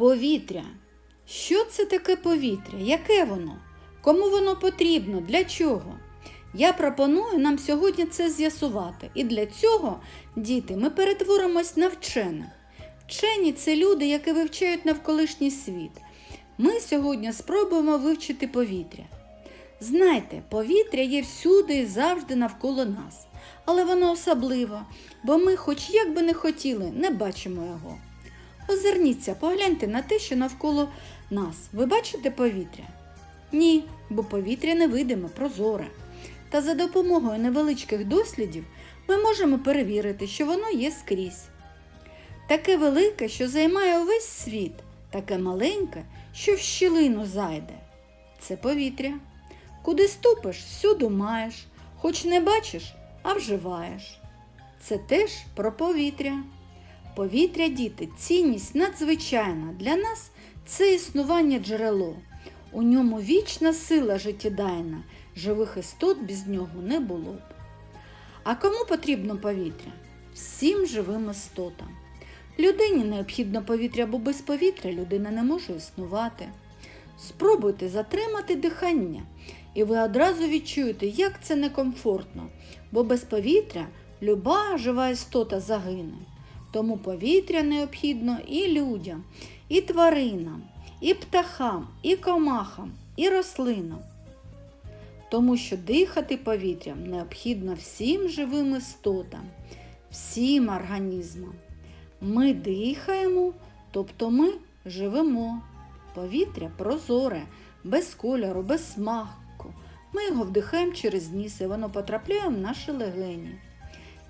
Повітря. Що це таке повітря? Яке воно? Кому воно потрібно? Для чого? Я пропоную нам сьогодні це з'ясувати. І для цього, діти, ми перетворимось на вчених. Вчені це люди, які вивчають навколишній світ. Ми сьогодні спробуємо вивчити повітря. Знайте, повітря є всюди і завжди навколо нас, але воно особливо, бо ми, хоч як би не хотіли, не бачимо його. Озирніться, погляньте на те, що навколо нас. Ви бачите повітря? Ні, бо повітря невидиме, прозоре. Та за допомогою невеличких дослідів ми можемо перевірити, що воно є скрізь. Таке велике, що займає увесь світ, таке маленьке, що в щілину зайде. Це повітря. Куди ступиш, всюди маєш, хоч не бачиш, а вживаєш. Це теж про повітря. Повітря, діти, цінність надзвичайна. Для нас це існування джерело. У ньому вічна сила життєдайна, живих істот без нього не було б. А кому потрібно повітря? Всім живим істотам. Людині необхідно повітря, бо без повітря людина не може існувати. Спробуйте затримати дихання, і ви одразу відчуєте, як це некомфортно, бо без повітря люба жива істота загине. Тому повітря необхідно і людям, і тваринам, і птахам, і комахам, і рослинам. Тому що дихати повітрям необхідно всім живим істотам, всім організмам. Ми дихаємо, тобто ми живемо. Повітря прозоре, без кольору, без смаку. Ми його вдихаємо через ніс і воно потрапляє в наші легені.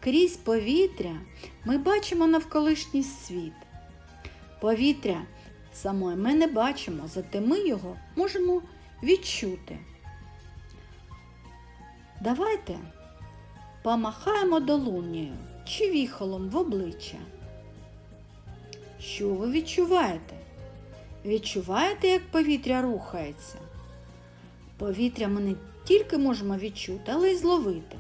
Крізь повітря ми бачимо навколишній світ. Повітря саме ми не бачимо, зате ми його можемо відчути. Давайте помахаємо долонею чи віхолом в обличчя. Що ви відчуваєте? Відчуваєте, як повітря рухається? Повітря ми не тільки можемо відчути, але й зловити.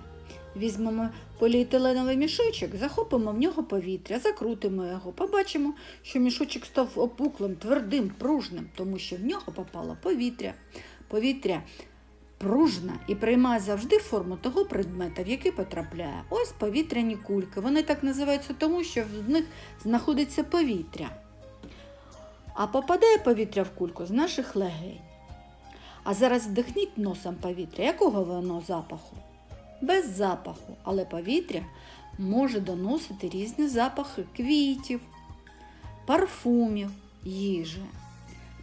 Візьмемо поліетиленовий мішочок, захопимо в нього повітря, закрутимо його, побачимо, що мішочок став опуклим, твердим, пружним, тому що в нього попало повітря. Повітря пружна і приймає завжди форму того предмета, в який потрапляє. Ось повітряні кульки. Вони так називаються тому, що в них знаходиться повітря. А попадає повітря в кульку з наших легень. А зараз вдихніть носом повітря. Якого воно запаху? Без запаху, але повітря може доносити різні запахи квітів, парфумів, їжі.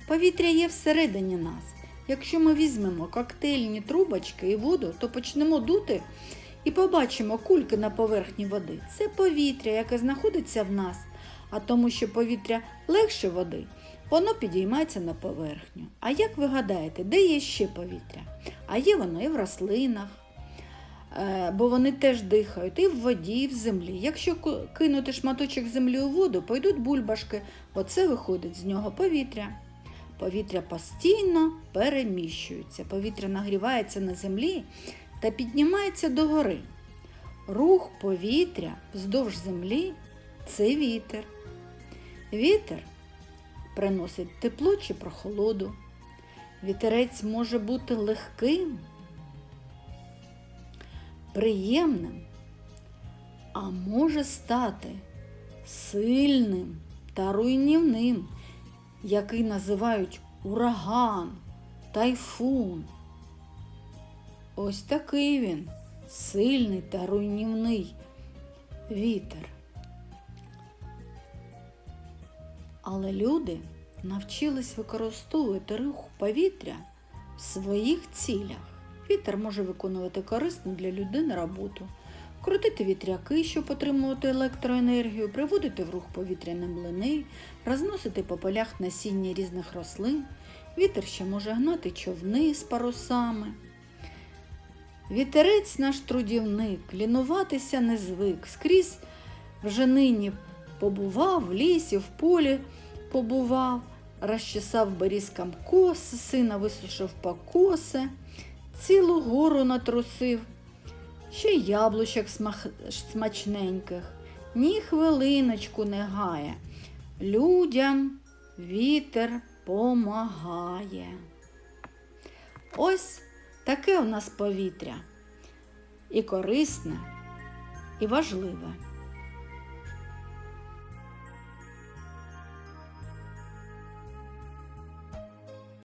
Повітря є всередині нас. Якщо ми візьмемо коктейльні трубочки і воду, то почнемо дути і побачимо кульки на поверхні води. Це повітря, яке знаходиться в нас. А тому, що повітря легше води, воно підіймається на поверхню. А як ви гадаєте, де є ще повітря? А є воно і в рослинах, бо вони теж дихають, і в воді, і в землі. Якщо кинути шматочок землі у воду, пойдуть бульбашки, оце виходить з нього повітря. Повітря постійно переміщується, повітря нагрівається на землі та піднімається догори. Рух повітря вздовж землі це вітер. Вітер приносить тепло чи прохолоду. Вітерець може бути легким, приємним, а може стати сильним та руйнівним, який називають ураган, тайфун. Ось такий він, сильний та руйнівний вітер. Але люди навчились використовувати рух повітря в своїх цілях. Вітер може виконувати корисну для людини роботу, крутити вітряки, щоб отримувати електроенергію, приводити в рух повітряні млини, розносити по полях насіння різних рослин. Вітер ще може гнати човни з парусами. Вітерець наш трудівник, лінуватися не звик, скрізь вже нині побував, в лісі, в полі побував, розчесав берізкам коси, сина висушив покоси, цілу гору натрусив, ще й яблучок смах... смачненьких, ні хвилиночку не гає. Людям вітер помагає. Ось таке у нас повітря і корисне, і важливе.